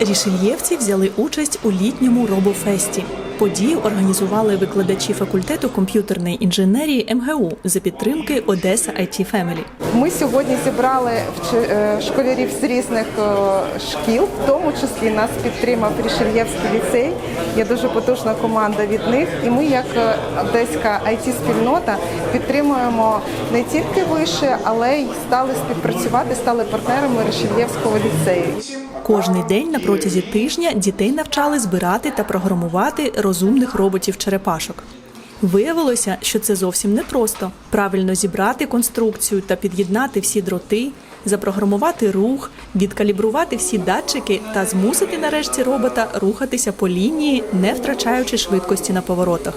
Рішельєвці взяли участь у літньому робофесті. Подію організували викладачі факультету комп'ютерної інженерії МГУ за підтримки Одеса IT Family. Ми сьогодні зібрали е, школярів з різних е, шкіл, в тому числі нас підтримав Рішельєвський ліцей. Є дуже потужна команда від них. І ми, як е, одеська it спільнота підтримуємо не тільки вище, але й стали співпрацювати, стали партнерами Рішельєвського ліцею. Кожний день на протязі тижня дітей навчали збирати та програмувати розумних роботів-черепашок. Виявилося, що це зовсім непросто правильно зібрати конструкцію та під'єднати всі дроти, запрограмувати рух, відкалібрувати всі датчики та змусити нарешті робота рухатися по лінії, не втрачаючи швидкості на поворотах.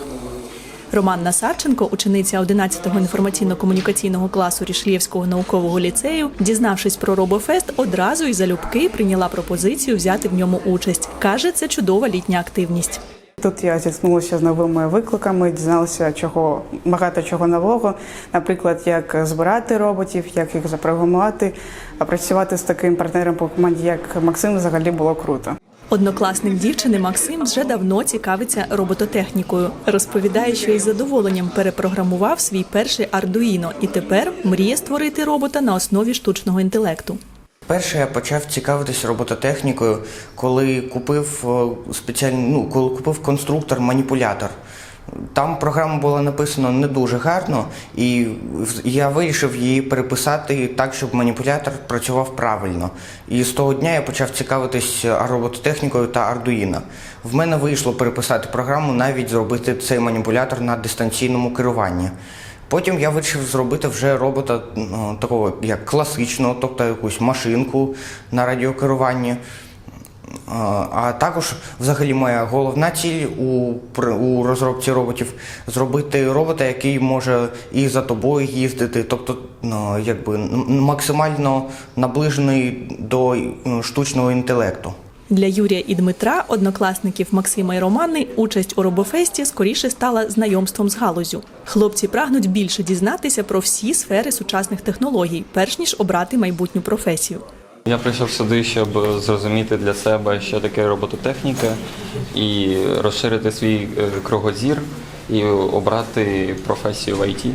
Романна Савченко, учениця 11-го інформаційно-комунікаційного класу Рішлєвського наукового ліцею, дізнавшись про робофест, одразу і залюбки прийняла пропозицію взяти в ньому участь. каже, це чудова літня активність. Тут я зіткнулася з новими викликами, дізналася чого багато чого нового, наприклад, як збирати роботів, як їх запрограмувати. А працювати з таким партнером по команді, як Максим, взагалі було круто. Однокласник дівчини Максим вже давно цікавиться робототехнікою. Розповідає, що із задоволенням перепрограмував свій перший Ардуїно і тепер мріє створити робота на основі штучного інтелекту. Перше я почав цікавитись робототехнікою, коли купив спеціальну ну, коли купив конструктор маніпулятор. Там програма була написана не дуже гарно, і я вирішив її переписати так, щоб маніпулятор працював правильно. І з того дня я почав цікавитись робототехнікою та Arduino. В мене вийшло переписати програму, навіть зробити цей маніпулятор на дистанційному керуванні. Потім я вирішив зробити вже робота ну, такого як класичного, тобто якусь машинку на радіокеруванні. А також, взагалі, моя головна ціль у, у розробці роботів зробити робота, який може і за тобою їздити, тобто ну, якби максимально наближений до штучного інтелекту. Для Юрія і Дмитра, однокласників Максима і Романи, участь у робофесті скоріше стала знайомством з галузю. Хлопці прагнуть більше дізнатися про всі сфери сучасних технологій, перш ніж обрати майбутню професію. Я прийшов сюди, щоб зрозуміти для себе, що таке робототехніка, і розширити свій е, кругозір і обрати професію в ІТ.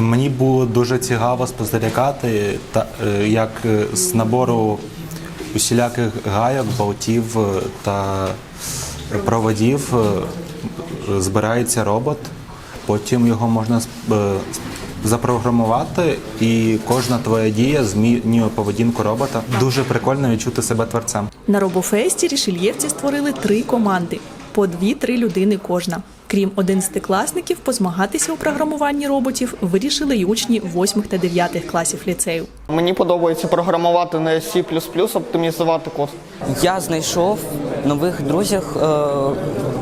Мені було дуже цікаво спостерігати, е, як е, з набору усіляких гайок, болтів та проводів збирається робот. Потім його можна запрограмувати, і кожна твоя дія змінює поведінку робота. Дуже прикольно відчути себе творцем. На робофесті рішельєвці створили три команди по дві-три людини кожна. Крім 11-класників, позмагатися у програмуванні роботів вирішили й учні 8 та 9 класів ліцею. Мені подобається програмувати на C++, оптимізувати код. Я знайшов нових друзів, е,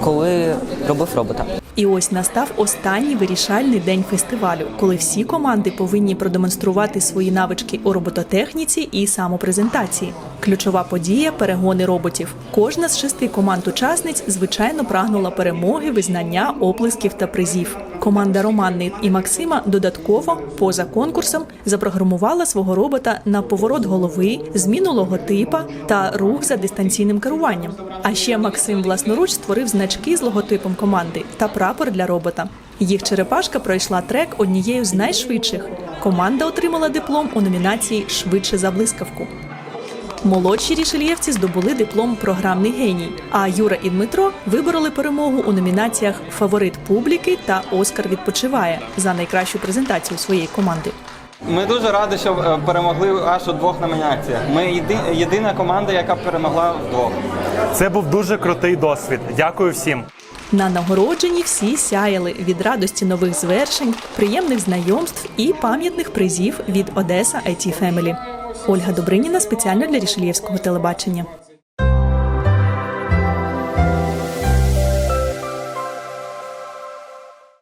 коли робив робота. І ось настав останній вирішальний день фестивалю, коли всі команди повинні продемонструвати свої навички у робототехніці і самопрезентації. Ключова подія перегони роботів. Кожна з шести команд-учасниць звичайно прагнула перемоги, визнання, оплесків та призів. Команда Романни і Максима додатково, поза конкурсом, запрограмувала свого робота на поворот голови, зміну логотипа та рух за дистанційним керуванням. А ще Максим власноруч створив значки з логотипом команди та прапор для робота. Їх черепашка пройшла трек однією з найшвидших. Команда отримала диплом у номінації Швидше за блискавку. Молодші рішельєвці здобули диплом Програмний геній. А Юра і Дмитро вибороли перемогу у номінаціях Фаворит публіки та Оскар відпочиває за найкращу презентацію своєї команди. Ми дуже раді, що е, перемогли аж у двох номінаціях. Ми єди- єдина команда, яка перемогла вдвох. Це був дуже крутий досвід. Дякую всім. На нагородженні всі сяяли від радості нових звершень, приємних знайомств і пам'ятних призів від Одеса IT Family. Ольга Добриніна спеціально для Рішельєвського телебачення.